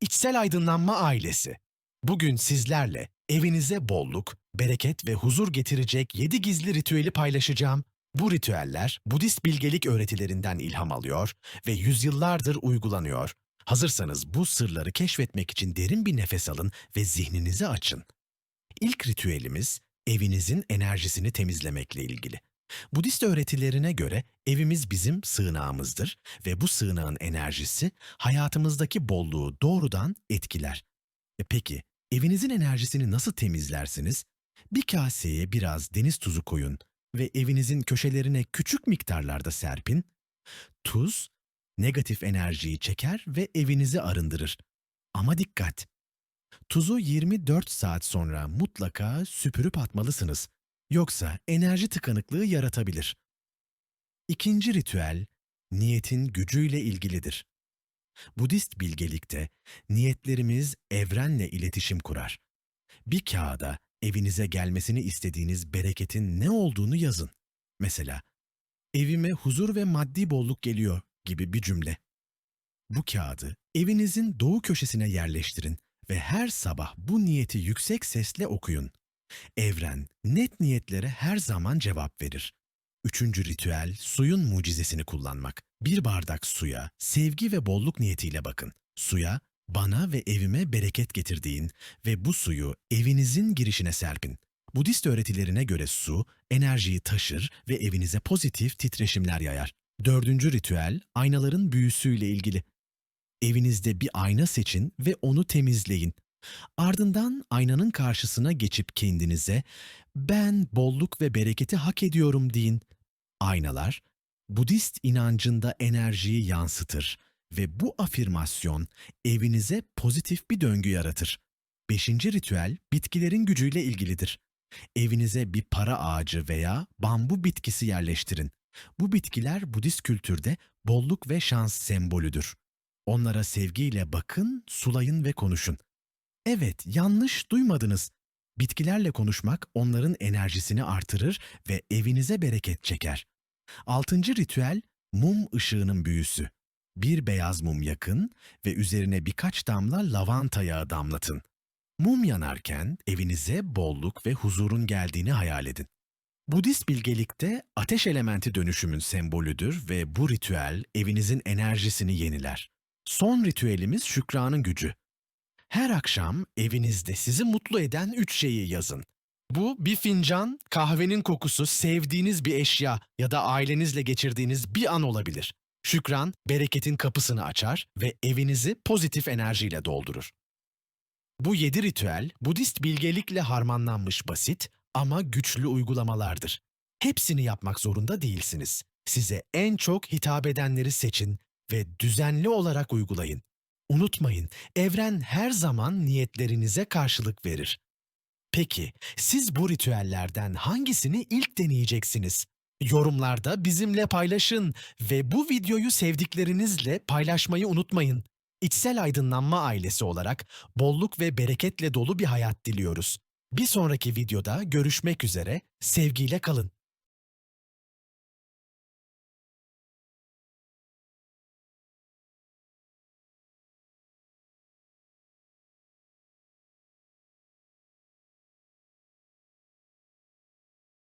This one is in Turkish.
İçsel Aydınlanma ailesi. Bugün sizlerle evinize bolluk, bereket ve huzur getirecek 7 gizli ritüeli paylaşacağım. Bu ritüeller Budist bilgelik öğretilerinden ilham alıyor ve yüzyıllardır uygulanıyor. Hazırsanız bu sırları keşfetmek için derin bir nefes alın ve zihninizi açın. İlk ritüelimiz evinizin enerjisini temizlemekle ilgili. Budist öğretilerine göre evimiz bizim sığınağımızdır ve bu sığınağın enerjisi hayatımızdaki bolluğu doğrudan etkiler. E peki evinizin enerjisini nasıl temizlersiniz? Bir kaseye biraz deniz tuzu koyun ve evinizin köşelerine küçük miktarlarda serpin. Tuz negatif enerjiyi çeker ve evinizi arındırır. Ama dikkat! Tuzu 24 saat sonra mutlaka süpürüp atmalısınız. Yoksa enerji tıkanıklığı yaratabilir. İkinci ritüel, niyetin gücüyle ilgilidir. Budist bilgelikte niyetlerimiz evrenle iletişim kurar. Bir kağıda evinize gelmesini istediğiniz bereketin ne olduğunu yazın. Mesela, evime huzur ve maddi bolluk geliyor gibi bir cümle. Bu kağıdı evinizin doğu köşesine yerleştirin ve her sabah bu niyeti yüksek sesle okuyun. Evren net niyetlere her zaman cevap verir. Üçüncü ritüel suyun mucizesini kullanmak. Bir bardak suya sevgi ve bolluk niyetiyle bakın. Suya bana ve evime bereket getirdiğin ve bu suyu evinizin girişine serpin. Budist öğretilerine göre su enerjiyi taşır ve evinize pozitif titreşimler yayar. Dördüncü ritüel aynaların büyüsüyle ilgili. Evinizde bir ayna seçin ve onu temizleyin. Ardından aynanın karşısına geçip kendinize ben bolluk ve bereketi hak ediyorum deyin. Aynalar Budist inancında enerjiyi yansıtır ve bu afirmasyon evinize pozitif bir döngü yaratır. Beşinci ritüel bitkilerin gücüyle ilgilidir. Evinize bir para ağacı veya bambu bitkisi yerleştirin. Bu bitkiler Budist kültürde bolluk ve şans sembolüdür. Onlara sevgiyle bakın, sulayın ve konuşun. Evet, yanlış duymadınız. Bitkilerle konuşmak onların enerjisini artırır ve evinize bereket çeker. Altıncı ritüel, mum ışığının büyüsü. Bir beyaz mum yakın ve üzerine birkaç damla lavanta yağı damlatın. Mum yanarken evinize bolluk ve huzurun geldiğini hayal edin. Budist bilgelikte ateş elementi dönüşümün sembolüdür ve bu ritüel evinizin enerjisini yeniler. Son ritüelimiz şükranın gücü. Her akşam evinizde sizi mutlu eden üç şeyi yazın. Bu bir fincan, kahvenin kokusu, sevdiğiniz bir eşya ya da ailenizle geçirdiğiniz bir an olabilir. Şükran, bereketin kapısını açar ve evinizi pozitif enerjiyle doldurur. Bu yedi ritüel, Budist bilgelikle harmanlanmış basit ama güçlü uygulamalardır. Hepsini yapmak zorunda değilsiniz. Size en çok hitap edenleri seçin ve düzenli olarak uygulayın. Unutmayın, evren her zaman niyetlerinize karşılık verir. Peki, siz bu ritüellerden hangisini ilk deneyeceksiniz? Yorumlarda bizimle paylaşın ve bu videoyu sevdiklerinizle paylaşmayı unutmayın. İçsel Aydınlanma ailesi olarak bolluk ve bereketle dolu bir hayat diliyoruz. Bir sonraki videoda görüşmek üzere, sevgiyle kalın.